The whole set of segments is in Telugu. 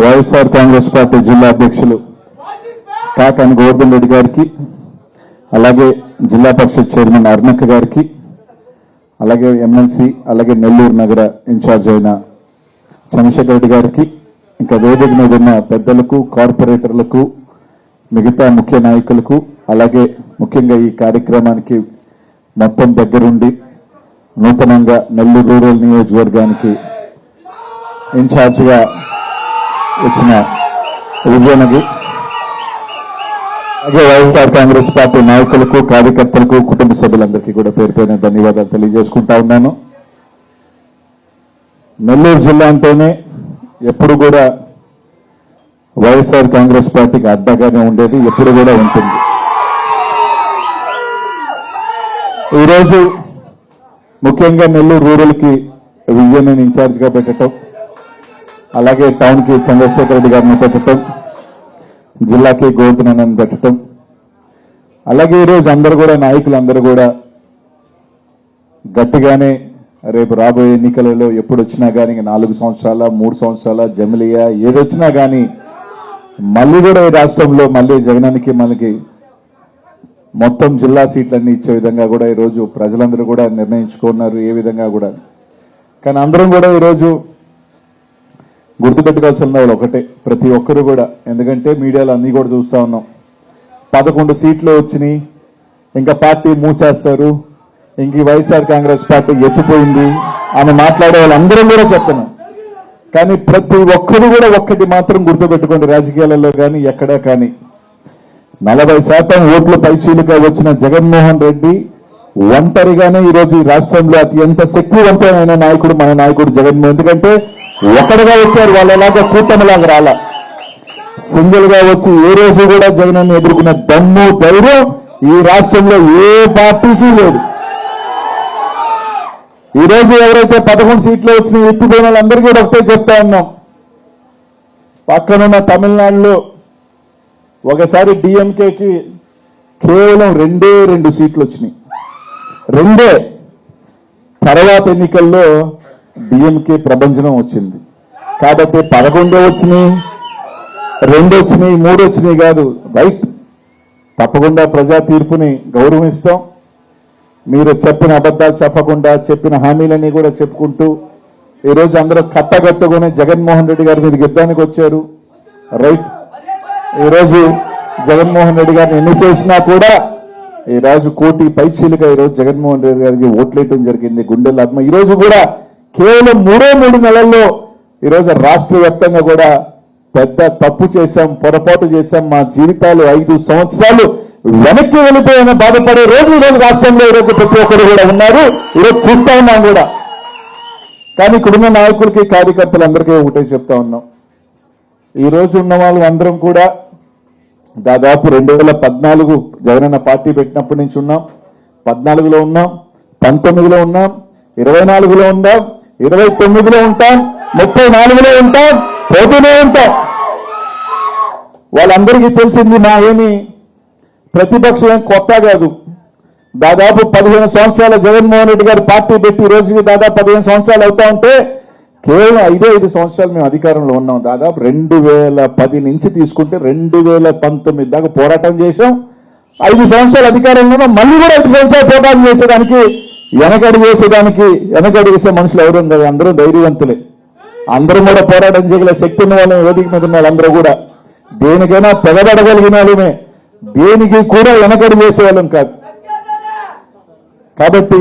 వైఎస్ఆర్ కాంగ్రెస్ పార్టీ జిల్లా అధ్యక్షులు కాకాని గోవర్ధన్ రెడ్డి గారికి అలాగే జిల్లా పరిషత్ చైర్మన్ అర్ణక్క గారికి అలాగే ఎమ్మెల్సీ అలాగే నెల్లూరు నగర ఇన్ఛార్జ్ అయిన చంద్రశేఖర్ రెడ్డి గారికి ఇంకా వేదిక మీద ఉన్న పెద్దలకు కార్పొరేటర్లకు మిగతా ముఖ్య నాయకులకు అలాగే ముఖ్యంగా ఈ కార్యక్రమానికి మొత్తం దగ్గరుండి నూతనంగా నెల్లూరు రూరల్ నియోజకవర్గానికి ఇన్ఛార్జిగా వచ్చిన విజయనది. అలాగే వైఎస్ఆర్ కాంగ్రెస్ పార్టీ నాయకులకు కార్యకర్తలకు కుటుంబ సభ్యులందరికీ కూడా పేరు పేరున ధన్యవాదాలు తెలియజేసుకుంటా ఉన్నాను. నెల్లూరు జిల్లా అంటేనే ఎప్పుడు కూడా వైఎస్ఆర్ కాంగ్రెస్ పార్టీకి అడ్డగానే ఉండేది ఎప్పుడు కూడా ఉంటుంది. ఈరోజు ముఖ్యంగా నెల్లూరు రూరల్కి విజయన్ ఇన్ఛార్జ్గా పెట్టడం అలాగే టౌన్కి చంద్రశేఖర్ రెడ్డి గారిని పెట్టడం జిల్లాకి గోవర్ధనని పెట్టడం. అలాగే ఈరోజు అందరూ కూడా నాయకులు అందరూ కూడా గట్టిగానే రేపు రాబోయే ఎన్నికలలో ఎప్పుడు వచ్చినా కానీ నాలుగు సంవత్సరాల మూడు సంవత్సరాల జమిలియా ఏదొచ్చినా కానీ మళ్ళీ కూడా ఈ రాష్ట్రంలో మళ్ళీ జగనానికి మనకి మొత్తం జిల్లా సీట్లన్నీ ఇచ్చే విధంగా కూడా ఈరోజు ప్రజలందరూ కూడా నిర్ణయించుకున్నారు ఏ విధంగా కూడా. కానీ అందరం కూడా ఈరోజు గుర్తుపెట్టుకోవాల్సిన వాళ్ళు ఒకటే ప్రతి ఒక్కరు కూడా. ఎందుకంటే మీడియాలో అన్ని కూడా చూస్తూ ఉన్నాం. పదకొండు సీట్లు వచ్చినాయి. ఇంకా పార్టీ మూసేస్తారు. ఇంక ఈ వైఎస్ఆర్ కాంగ్రెస్ పార్టీ ఎత్తిపోయింది అని మాట్లాడే వాళ్ళందరం కూడా చెప్తున్నాం. కానీ ప్రతి ఒక్కరు కూడా ఒక్కటి మాత్రం గుర్తుపెట్టుకోండి రాజకీయాలలో కానీ ఎక్కడా కానీ. నలభై శాతం ఓట్లు పైచీలుగా వచ్చిన జగన్మోహన్ రెడ్డి ఒంటరిగానే ఈరోజు ఈ రాష్ట్రంలో అత్యంత శక్తివంతమైన నాయకుడు మన నాయకుడు జగన్మోహన్. ఎందుకంటే ఒకటిగా వచ్చారు వాళ్ళలాగా కూటమిలాగా రాల. సింగిల్గా వచ్చి ఏ రోజు కూడా జగన్ ఎదుర్కొన్న దమ్ము ధైర్యం ఈ రాష్ట్రంలో ఏ పార్టీకి లేదు. ఈ రోజు ఎవరైతే పదకొండు సీట్లు వచ్చిన ఎత్తిపోయిన వాళ్ళందరికీ కూడా ఒకటే చెప్తా ఉన్నాం. పక్కనున్న తమిళనాడులో ఒకసారి డిఎంకేకి కేవలం రెండే రెండు సీట్లు వచ్చినాయి. రెండే తర్వాత ఎన్నికల్లో డిఎంకే ప్రభంజనం వచ్చింది. కాబట్టి పదకొండే వచ్చినాయి రెండు వచ్చినాయి మూడు వచ్చినాయి కాదు. రైట్ తప్పకుండా ప్రజా తీర్పుని గౌరవిస్తాం. మీరు చెప్పిన అబద్ధాలు చెప్పకుండా చెప్పిన హామీలన్నీ కూడా చెప్పుకుంటూ ఈరోజు అందరూ కట్టగట్టుకుని జగన్మోహన్ రెడ్డి గారి మీద యుద్ధానికి వచ్చారు. రైట్ ఈరోజు జగన్మోహన్ రెడ్డి గారిని ఎన్ని చేసినా కూడా ఈ రాజు కోటి పైచీలుగా ఈరోజు జగన్మోహన్ రెడ్డి గారికి ఓట్లేయటం జరిగింది. గుండెల ఆత్మ. ఈ రోజు కూడా కేవలం మూడో మూడు నెలల్లో ఈరోజు రాష్ట్ర వ్యాప్తంగా కూడా పెద్ద తప్పు చేశాం పొరపాటు చేశాం. మా జీవితాలు ఐదు సంవత్సరాలు వెనక్కి వెళ్ళిపోయిన బాధపడే రోజు ఈరోజు రాష్ట్రంలో ఈరోజు ప్రతి ఒక్కరు కూడా ఉన్నారు. ఈరోజు చూస్తా ఉన్నాం కూడా. కానీ ఇక్కడున్న నాయకులకి కార్యకర్తలందరికీ ఒకటే చెప్తా ఉన్నాం. ఈరోజు ఉన్న వాళ్ళు అందరం కూడా దాదాపు రెండు వేల పద్నాలుగు జగనన్న పార్టీ పెట్టినప్పటి నుంచి ఉన్నాం. పద్నాలుగులో ఉన్నాం పంతొమ్మిదిలో ఉన్నాం ఇరవై నాలుగులో ఉన్నాం. ఇరవై తొమ్మిదిలో ఉంటాం ముప్పై నాలుగులో ఉంటాం పోతూనే ఉంటాం. వాళ్ళందరికీ తెలిసింది మా ఏమి ప్రతిపక్షం ఏం కొత్త కాదు. దాదాపు పదిహేను సంవత్సరాల జగన్మోహన్ రెడ్డి గారు పార్టీ పెట్టి ఈ రోజుకి దాదాపు పదిహేను సంవత్సరాలు అవుతా ఉంటే కేవలం ఐదే ఐదు సంవత్సరాలు మేము అధికారంలో ఉన్నాం. దాదాపు రెండు వేల పది నుంచి తీసుకుంటే రెండు వేల పంతొమ్మిది దాకా పోరాటం చేశాం. ఐదు సంవత్సరాలు అధికారంలో ఉన్నాం. మళ్ళీ కూడా ఐదు సంవత్సరాలు పోరాటం చేసేదానికి వెనకడి వేసేదానికి వెనకడి వేసే మనుషులు ఎవరు ఉండదు అందరూ ధైర్యవంతులే. అందరూ కూడా పోరాటం చేయగల శక్తి ఉన్న వాళ్ళని వేదిక మీద ఉన్నారు వాళ్ళందరూ కూడా. దేనికైనా తెగబడగలిగిన వాళ్ళమే. దేనికి కూడా వెనకడి వేసేవాళ్ళం కాదు. కాబట్టి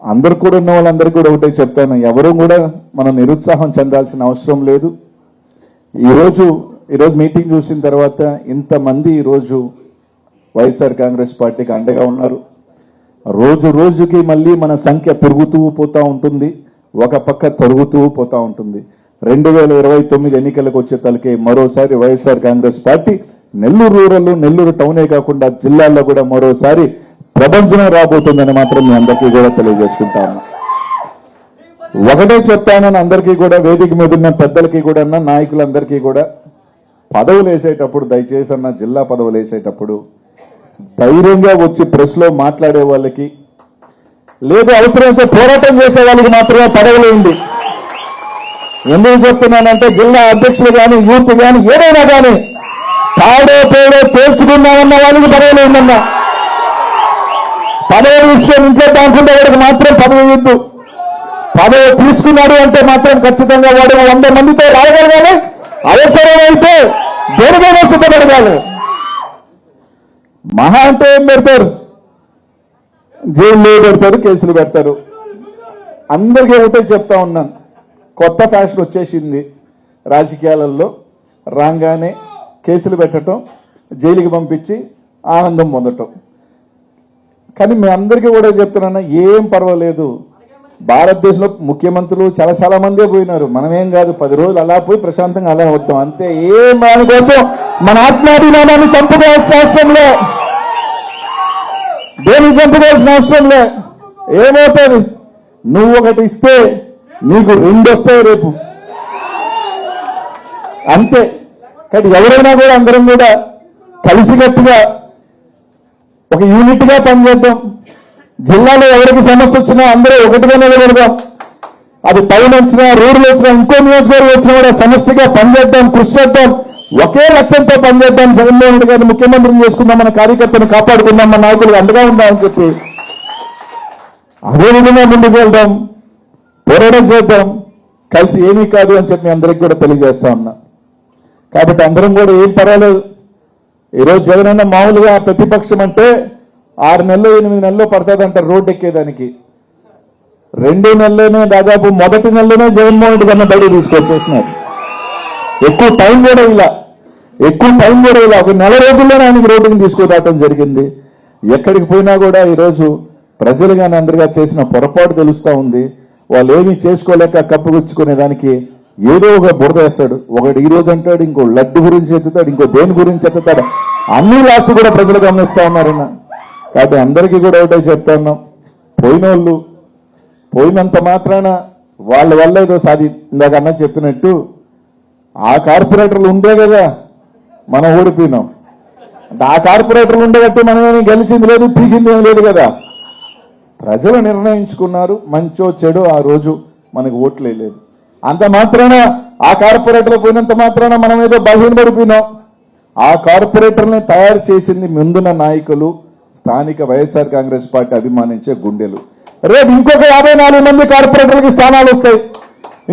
అందరు కూడా ఉన్న వాళ్ళందరికీ కూడా ఒకటే చెప్తాను. ఎవరు కూడా మనం నిరుత్సాహం చెందాల్సిన అవసరం లేదు. ఈరోజు ఈరోజు మీటింగ్ చూసిన తర్వాత ఇంతమంది ఈరోజు వైఎస్ఆర్ కాంగ్రెస్ పార్టీకి అండగా ఉన్నారు. రోజు రోజుకి మళ్ళీ మన సంఖ్య పెరుగుతూ పోతూ ఉంటుంది ఒక పక్క తరుగుతూ పోతూ ఉంటుంది. రెండు వేల ఇరవై తొమ్మిది ఎన్నికలకు వచ్చే తలకే మరోసారి YSR Congress party Nellore rural Nellore టౌనే కాకుండా జిల్లాల్లో కూడా మరోసారి ప్రపంచం రాబోతుందని మాత్రం మీ అందరికీ కూడా తెలియజేసుకుంటాను. ఒకటే చెప్తానని అందరికీ కూడా వేదిక మీద ఉన్న పెద్దలకి కూడా నాయకులందరికీ కూడా పదవులు వేసేటప్పుడు దయచేసి అన్న జిల్లా పదవులు వేసేటప్పుడు ధైర్యంగా వచ్చి ప్రెస్లో మాట్లాడే వాళ్ళకి లేదు అవసరమైతే పోరాటం చేసే వాళ్ళకి మాత్రమే పదవులు ఉంది ఎందుకు చెప్తున్నానంటే జిల్లా అధ్యక్షులు కానీ యూత్ కానీ ఏదైనా కానీ తాడో పేడో పేర్చుకున్నామన్న వాళ్ళకి పదవులు ఉందన్నా. పదవి విషయం ఇంట్లో దాంట్లో వాడికి మాత్రం పదవి ఇద్దు. పదవి తీసుకున్నాడు అంటే మాత్రం ఖచ్చితంగా వాడు వంద మందితో రాగలగాలి. అవసరమైతే దేనికైనా సిద్ధపడగాలి. మహా అంటే ఏం పెడతారు? జైల్లో పెడతారు కేసులు పెడతారు అందరికీ ఒకటే చెప్తా ఉన్నాను కొత్త ఫ్యాషన్ వచ్చేసింది రాజకీయాలలో. రాగానే కేసులు పెట్టడం జైలుకి పంపించి ఆనందం పొందటం. కానీ మీ అందరికీ కూడా చెప్తున్నా ఏం పర్వాలేదు. భారతదేశంలో ముఖ్యమంత్రులు చాలా చాలా మందే పోయినారు. మనమేం కాదు పది రోజులు అలా పోయి ప్రశాంతంగా అలా వద్దాం. అంతే ఏం దానికోసం మన ఆత్మాభిమానాన్ని చంపుకోవాల్సిన అవసరంలో దేని చంపుకోవాల్సిన అవసరంలో ఏమవుతుంది? నువ్వు ఒకటి ఇస్తే నీకు రెండు వస్తాయి రేపు. అంతే. కానీ ఎవరైనా కూడా అందరం కూడా కలిసికట్టుగా ఒక యూనిట్గా పనిచేద్దాం. జిల్లాలో ఎవరికి సమస్య వచ్చినా అందరూ ఒకటిగా నిలబడదాం అది పైన వచ్చినా రూరల్ వచ్చినా ఇంకో నియోజకవర్గం వచ్చినా కూడా సమస్యగా పనిచేద్దాం కృషి చేద్దాం ఒకే లక్ష్యంతో పనిచేద్దాం జగన్మోహన్ రెడ్డి గారిని ముఖ్యమంత్రిని చేసుకుందాం మన కార్యకర్తను కాపాడుకుందాం మన నాయకులు అండగా ఉందామని చెప్పి అదే విధంగా ముందుకు వెళ్దాం పోరాటం చేద్దాం కలిసి ఏమీ కాదు అని చెప్పి అందరికి కూడా తెలియజేస్తా ఉన్నా. కాబట్టి అందరం కూడా ఏం పర్వాలేదు. ఈరోజు జగనన్న మామూలుగా ప్రతిపక్షం అంటే ఆరు నెలలు ఎనిమిది నెలలు అంటారు రోడ్డు ఎక్కేదానికి. రెండు నెలలోనే దాదాపు మొదటి నెలలోనే జగన్మోహన్ రెడ్డి కన్నా బయట తీసుకొచ్చేసినారు. ఎక్కువ టైం కూడా ఇలా ఎక్కువ టైం కూడా ఇలా ఒక నెల రోజుల్లోనే ఆయనకి రోడ్డుకి తీసుకురావటం జరిగింది. ఎక్కడికి పోయినా కూడా ఈరోజు ప్రజలు కానీ అందరిగా చేసిన పొరపాటు తెలుస్తూ ఉంది. వాళ్ళు ఏమీ చేసుకోలేక కప్పుగుచ్చుకునే దానికి ఏదో ఒక బురద వేస్తాడు. ఒకటి ఈ రోజు అంటాడు ఇంకో లడ్డు గురించి ఎత్తుతాడు ఇంకో దేని గురించి ఎత్తుతాడు. అన్ని లాస్ట్ కూడా ప్రజలు గమనిస్తా ఉన్నారన్నా. కాబట్టి అందరికీ కూడా ఒకటే చెప్తా ఉన్నాం. పోయినోళ్ళు పోయినంత మాత్రాన వాళ్ళ వల్ల ఏదో సాధి ఇందాకన్నా చెప్పినట్టు ఆ కార్పొరేటర్లు ఉండే కదా మనం ఓడిపోయినాం. అంటే ఆ కార్పొరేటర్లు ఉండేటట్టు మనమేమి గెలిచింది లేదు పీకింది ఏం లేదు కదా. ప్రజలు నిర్ణయించుకున్నారు మంచో చెడు ఆ రోజు మనకు ఓట్లే లేదు అంత మాత్రాన ఆ కార్పొరేటర్లు పోయినంత మాత్రాన మనం ఏదో బలహీనపడిపోయినాం. ఆ కార్పొరేటర్ని తయారు చేసింది ముందున్న నాయకులు స్థానిక వైఎస్ఆర్ కాంగ్రెస్ పార్టీ అభిమానించే గుండెలు. రేపు ఇంకొక యాభై నాలుగు మంది కార్పొరేటర్లకి స్థానాలు వస్తాయి.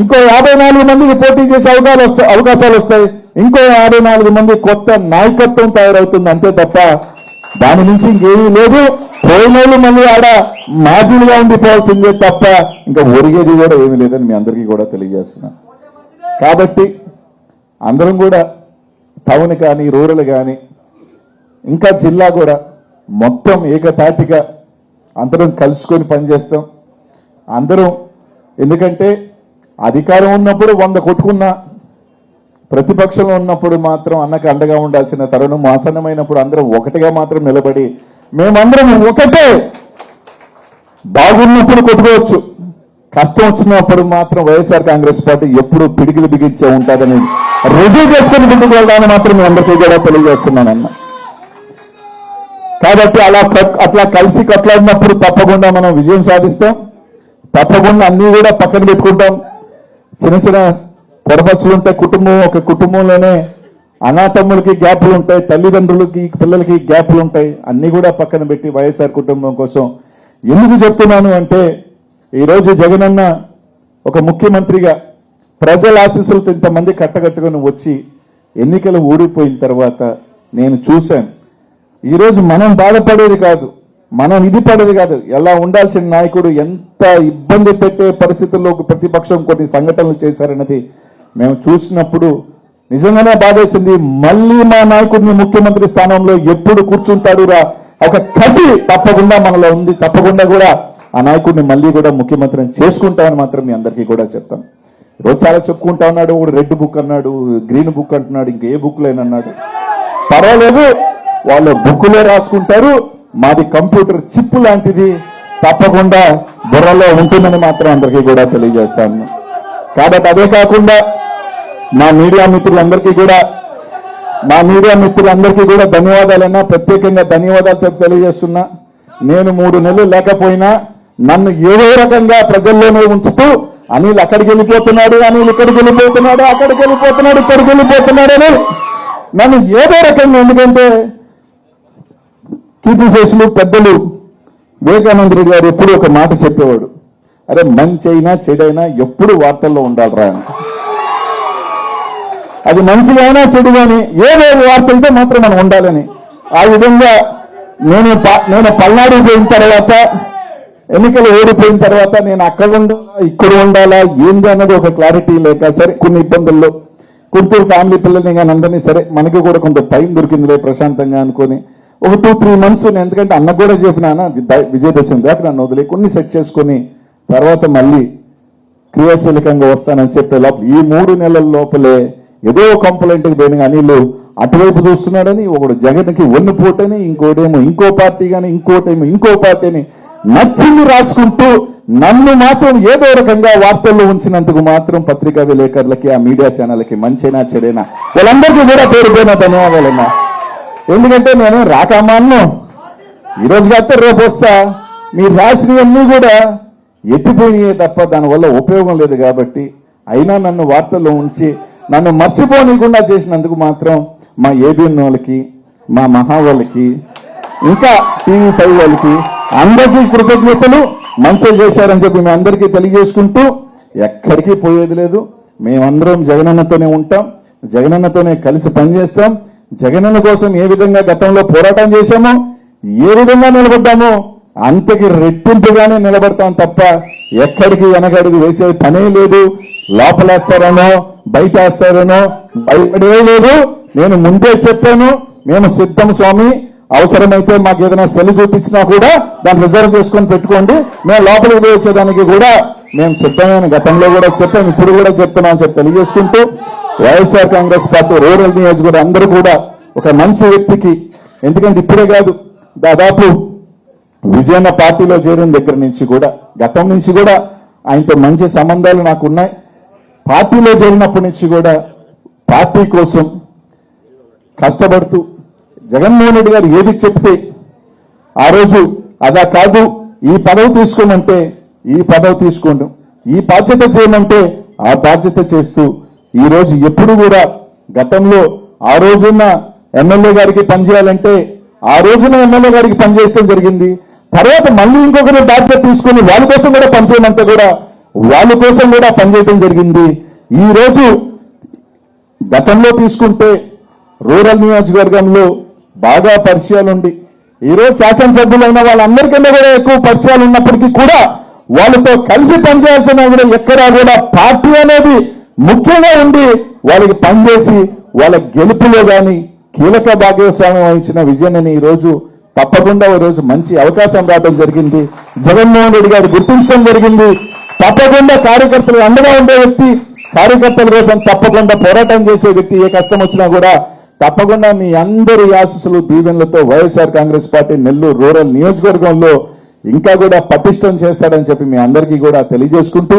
ఇంకో యాభై నాలుగు మందికి పోటీ చేసే అవకాశాలు వస్తాయి అవకాశాలు వస్తాయి. ఇంకో యాభై నాలుగు మంది కొత్త నాయకత్వం తయారవుతుంది అంతే తప్ప దాని నుంచి ఇంకేమీ లేదు. పోయినోళ్ళు మళ్ళీ ఆడ మాజీలుగా ఉండిపోవాల్సిందే తప్ప ఇంకా ఒరిగేది కూడా ఏమీ లేదని మీ అందరికీ కూడా తెలియజేస్తున్నాను కాబట్టి అందరం కూడా టౌన్ కానీ రూరల్ కానీ ఇంకా జిల్లా కూడా మొత్తం ఏకతాటిగా అందరం కలుసుకొని పనిచేస్తాం. అందరం ఎందుకంటే అధికారం ఉన్నప్పుడు వంద కొట్టుకున్నా ప్రతిపక్షంలో ఉన్నప్పుడు మాత్రం అన్నకు అండగా ఉండాల్సిన తరుణం ఆసన్నమైనప్పుడు అందరం ఒకటిగా మాత్రం నిలబడి మేమందరం ఒకటే బాగున్నప్పుడు కొట్టుకోవచ్చు. కష్టం వచ్చినప్పుడు మాత్రం వైఎస్ఆర్ కాంగ్రెస్ పార్టీ ఎప్పుడు పిడికిలు బిగించే ఉంటుందని రుజువు చేసుకుని ముందుకు వెళ్దామని మాత్రం మీ అందరికీ కూడా తెలియజేస్తున్నానన్నా. కాబట్టి అలా అట్లా కలిసి కట్లాడినప్పుడు తప్పకుండా మనం విజయం సాధిస్తాం. తప్పకుండా అన్నీ కూడా పక్కన పెట్టుకుంటాం. చిన్న చిన్న పొరపచ్చులు ఉంటాయి కుటుంబం ఒక కుటుంబంలోనే అనాథమ్ములకి గ్యాపులు ఉంటాయి తల్లిదండ్రులకి పిల్లలకి గ్యాపులు ఉంటాయి. అన్నీ కూడా పక్కన పెట్టి వైఎస్ఆర్ కుటుంబం కోసం ఎందుకు చెప్తున్నాను అంటే ఈరోజు జగనన్న ఒక ముఖ్యమంత్రిగా ప్రజల ఆశీస్సులతో ఇంతమంది కట్టగట్టుకొని వచ్చి ఎన్నికలు ఓడిపోయిన తర్వాత నేను చూశాను. ఈరోజు మనం బాధపడేది కాదు మనం ఇది పడేది కాదు. ఎలా ఉండాల్సిన నాయకుడు ఎంత ఇబ్బంది పెట్టే పరిస్థితుల్లో ప్రతిపక్షం కొన్ని సంఘటనలు చేశారన్నది మేము చూసినప్పుడు నిజంగానే బాధేసింది. మళ్ళీ మా నాయకుడిని ముఖ్యమంత్రి స్థానంలో ఎప్పుడు కూర్చుంటాడు రా ఒక కసి తప్పకుండా మనలో ఉంది. తప్పకుండా కూడా ఆ నాయకుడిని మళ్ళీ కూడా ముఖ్యమంత్రిని చేసుకుంటామని మాత్రం మీ అందరికీ కూడా చెప్తాం. రోజు చాలా చెప్పుకుంటా ఉన్నాడు రెడ్ బుక్ అన్నాడు గ్రీన్ బుక్ అంటున్నాడు ఇంకే బుక్ లేనన్నాడు. పర్వాలేదు. వాళ్ళు బుక్కులో రాసుకుంటారు. మాది కంప్యూటర్ చిప్ లాంటిది. తప్పకుండా బుర్రలో ఉంటుందని మాత్రం అందరికీ కూడా తెలియజేస్తాను. కాబట్టి అదే కాకుండా మా మీడియా మిత్రులందరికీ కూడా మా మీడియా మిత్రులందరికీ కూడా ధన్యవాదాలన్నా. ప్రత్యేకంగా ధన్యవాదాలు తెలియజేస్తున్నా. నేను మూడు నెలలు లేకపోయినా నన్ను ఏదో రకంగా ప్రజల్లోనే ఉంచుతూ అనిల్ అక్కడికి వెళ్ళిపోతున్నాడు అనిల్ ఇక్కడికి వెళ్ళిపోతున్నాడు అక్కడికి వెళ్ళిపోతున్నాడు ఇక్కడికి వెళ్ళిపోతున్నాడు అని నన్ను ఏదో రకంగా ఎందుకంటే కీర్తిశేషులు పెద్దలు వివేకానంద రెడ్డి గారు ఎప్పుడు ఒక మాట చెప్పేవాడు. అరే మంచి అయినా చెడైనా ఎప్పుడు వార్తల్లో ఉండాలిరా అని. అది మంచిగా అయినా చెడు కానీ ఏదో వార్తలతో మాత్రం మనం ఉండాలని. ఆ విధంగా నేను ప- నేను పల్నాడు పోయిన తర్వాత ఎన్నికలు ఓడిపోయిన తర్వాత నేను అక్కడ ఉండాలా ఇక్కడ ఉండాలా ఏంది అన్నది ఒక క్లారిటీ లేక సరే కొన్ని ఇబ్బందుల్లో గుంటూరు ఫ్యామిలీ పిల్లల్ని కానీ అందరినీ సరే మనకి కూడా కొంత టైం దొరికిందిలే ప్రశాంతంగా అనుకొని ఒక టూ త్రీ మంత్స్ నేను ఎందుకంటే అన్న కూడా చెప్పినానా విజయదశమి దాకా నన్ను వదిలే కొన్ని సెట్ చేసుకుని తర్వాత మళ్ళీ క్రియాశీలకంగా వస్తానని చెప్పే లోపల ఈ మూడు నెలల లోపలే ఏదో కంప్లైంట్ పోయిన అనిలు అటువైపు చూస్తున్నాడని ఒకడు జగన్కి వన్నుపోటని ఇంకోటేమో ఇంకో పార్టీ కానీ ఇంకోటేమో ఇంకో పార్టీ అని నచ్చింది రాసుకుంటూ నన్ను మాత్రం ఏదో రకంగా వార్తల్లో ఉంచినందుకు మాత్రం పత్రికా విలేకరులకి ఆ మీడియా ఛానల్కి మంచైనా చెడైనా. వాళ్ళందరికీ కూడా పేరు పోయిన ధన్యవాదాలన్నా. ఎందుకంటే నేను రాకమాన్ను. ఈ ఈరోజు కాకపోతే రేపు వస్తా. మీరు రాసినవన్నీ కూడా ఎత్తిపోయినాయే తప్ప దానివల్ల ఉపయోగం లేదు కాబట్టి అయినా నన్ను వార్తల్లో ఉంచి నన్ను మర్చిపోనీయకుండా చేసినందుకు మాత్రం మా ఏబిఎన్ వాళ్ళకి మా మహా వాళ్ళకి ఇంకా టీవీ ఫైవ్ వాళ్ళకి అందరికీ కృతజ్ఞతలు. మంచిగా చేశారని చెప్పి మీ అందరికీ తెలియజేసుకుంటూ ఎక్కడికి పోయేది లేదు. మేమందరం జగనన్నతోనే ఉంటాం. జగనన్నతోనే కలిసి పనిచేస్తాం. జగనన్న కోసం ఏ విధంగా గతంలో పోరాటం చేశామో ఏ విధంగా నిలబడ్డామో అంతకి రెట్టింపుగానే నిలబడతాం తప్ప ఎక్కడికి వెనకడుగు వేసే పనే లేదు. లోపలేస్తారనో బయట వేస్తారనో భయపడే లేదు. నేను ముందే చెప్పాను మేము సిద్ధం స్వామి అవసరమైతే మాకు ఏదైనా సెల్ చూపించినా కూడా దాన్ని రిజర్వ్ చేసుకొని పెట్టుకోండి. మేము లోపలికి పోయి వచ్చేదానికి కూడా మేము సిద్ధమైన గతంలో కూడా చెప్పాం ఇప్పుడు కూడా చెప్తున్నాం చెప్పి తెలియజేసుకుంటూ వైఎస్ఆర్ కాంగ్రెస్ పార్టీ రూరల్ నియోజకవర్గం అందరూ కూడా ఒక మంచి వ్యక్తికి ఎందుకంటే ఇప్పుడే కాదు దాదాపు విజయన్న పార్టీలో చేరిన దగ్గర నుంచి కూడా గతం నుంచి కూడా ఆయనతో మంచి సంబంధాలు నాకు ఉన్నాయి. పార్టీలో చేరినప్పటి నుంచి కూడా పార్టీ కోసం కష్టపడుతూ జగన్మోహన్ రెడ్డి గారు ఏది చెప్తే ఆ రోజు అదా కాదు ఈ పదవి తీసుకోమంటే ఈ పదవి తీసుకోండు. ఈ బాధ్యత చేయమంటే ఆ బాధ్యత చేస్తూ ఈ రోజు ఎప్పుడు కూడా గతంలో ఆ రోజున్న ఎమ్మెల్యే గారికి పనిచేయాలంటే ఆ రోజున ఎమ్మెల్యే గారికి పనిచేయడం జరిగింది. తర్వాత మళ్ళీ ఇంకొకరు బాధ్యత తీసుకొని వాళ్ళ కోసం కూడా పనిచేయమంటే కూడా వాళ్ళ కోసం కూడా పనిచేయడం జరిగింది. ఈ రోజు గతంలో తీసుకుంటే రూరల్ నియోజకవర్గంలో బాగా పరిచయాలుండి. ఈరోజు శాసనసభ్యులైన వాళ్ళందరికన్నా కూడా ఎక్కువ పరిచయాలు ఉన్నప్పటికీ కూడా వాళ్ళతో కలిసి పనిచేయాల్సిన కూడా ఎక్కడా కూడా పార్టీ అనేది ముఖ్యంగా ఉండి వాళ్ళకి పనిచేసి వాళ్ళ గెలుపులో కానీ కీలక భాగస్వామ్యం వహించిన విజయనని ఈ రోజు తప్పకుండా ఓ రోజు మంచి అవకాశం రావడం జరిగింది. జగన్మోహన్ రెడ్డి గారు గుర్తించడం జరిగింది. తప్పకుండా కార్యకర్తలు అండగా ఉండే వ్యక్తి కార్యకర్తల కోసం తప్పకుండా పోరాటం చేసే వ్యక్తి ఏ కష్టం వచ్చినా కూడా తప్పకుండా మీ అందరి ఆశీస్సులు దీవెనలతో YSR Congress party Nellore rural నియోజకవర్గంలో ఇంకా కూడా పటిష్టం చేస్తాడని చెప్పి మీ అందరికీ కూడా తెలియజేసుకుంటూ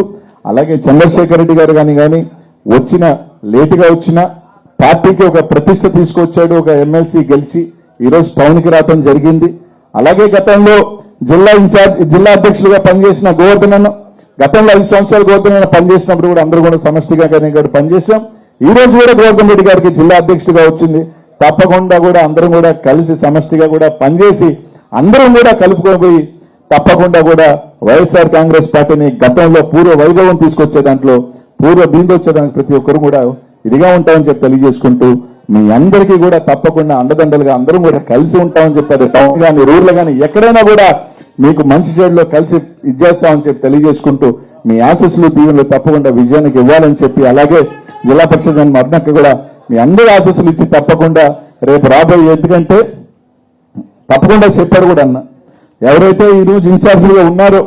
అలాగే చంద్రశేఖర్ రెడ్డి గారు కానీ కానీ వచ్చిన లేటుగా వచ్చిన పార్టీకి ఒక ప్రతిష్ట తీసుకొచ్చాడు ఒక ఎమ్మెల్సీ గెలిచి ఈరోజు టౌన్కి రావటం రావడం జరిగింది. అలాగే గతంలో జిల్లా ఇన్ఛార్జ్ జిల్లా అధ్యక్షులుగా పనిచేసిన గోవర్ధన్ గతంలో ఐదు సంవత్సరాలు గోవర్ధన్ పనిచేసినప్పుడు కూడా అందరూ కూడా సమష్టిగా కానీ కూడా పనిచేశాం. ఈ రోజు కూడా గోవర్ధన్ రెడ్డి గారికి జిల్లా అధ్యక్షుడిగా వచ్చింది. తప్పకుండా కూడా అందరం కూడా కలిసి సమష్టిగా కూడా పనిచేసి అందరం కూడా కలుపుకొని తప్పకుండా కూడా వైఎస్ఆర్ కాంగ్రెస్ పార్టీని గతంలో పూర్వ వైభవం తీసుకొచ్చే దాంట్లో పూర్వ దీంట్లో ప్రతి ఒక్కరు కూడా ఇదిగా ఉంటామని చెప్పి తెలియజేసుకుంటూ మీ అందరికీ కూడా తప్పకుండా అండదండలుగా అందరం కూడా కలిసి ఉంటామని చెప్పారు టౌన్ కానీ రూర్లు కానీ ఎక్కడైనా కూడా మీకు మంచి చెడులో కలిసి ఇచ్చేస్తామని చెప్పి తెలియజేసుకుంటూ మీ ఆశస్సులు దీవెనలు తప్పకుండా విజయానికి ఇవ్వాలని చెప్పి అలాగే జిల్లా పరిషత్ మరణకు కూడా మీ అందరి ఆశీస్సులు ఇచ్చి తప్పకుండా రేపు రాబోయే ఎందుకంటే తప్పకుండా చెప్పారు కూడా అన్న. ఎవరైతే ఈ రోజు ఇన్ఛార్జీలుగా ఉన్నారో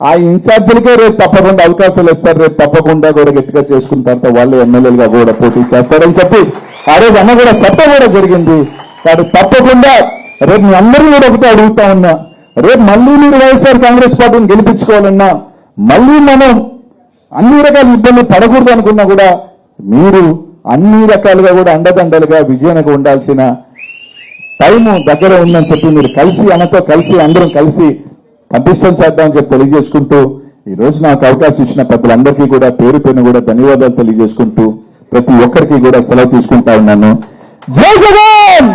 ఆ ఇన్ఛార్జీలకే రేపు తప్పకుండా అవకాశాలు ఇస్తారు. రేపు తప్పకుండా కూడా గట్టిగా చేసుకున్న తర్వాత వాళ్ళు ఎమ్మెల్యేలుగా కూడా పోటీ చేస్తారని చెప్పి ఆ రోజు అన్న కూడా చెప్పడం కూడా జరిగింది. కాబట్టి తప్పకుండా రేపు మీ అందరినీ కూడా ఒకటే అడుగుతా ఉన్నా రేపు మళ్ళీ మీరు వైఎస్ఆర్ కాంగ్రెస్ పార్టీని గెలిపించుకోవాలన్నా మళ్ళీ మనం అన్ని రకాల ఇబ్బందులు పడకూడదు అనుకున్నా కూడా మీరు అన్ని రకాలుగా కూడా అండదండలుగా విజయానికి ఉండాల్సిన టైము దగ్గర ఉందని చెప్పి మీరు కలిసి అనతో కలిసి అందరం కలిసి కంటెస్టెంట్ చేద్దామని చెప్పి తెలియజేసుకుంటూ ఈ రోజు నాకు అవకాశం ఇచ్చిన పెద్దలందరికీ కూడా పేరు పైన కూడా ధన్యవాదాలు తెలియజేసుకుంటూ ప్రతి ఒక్కరికి కూడా సెలవు తీసుకుంటా ఉన్నాను. జై జగన్!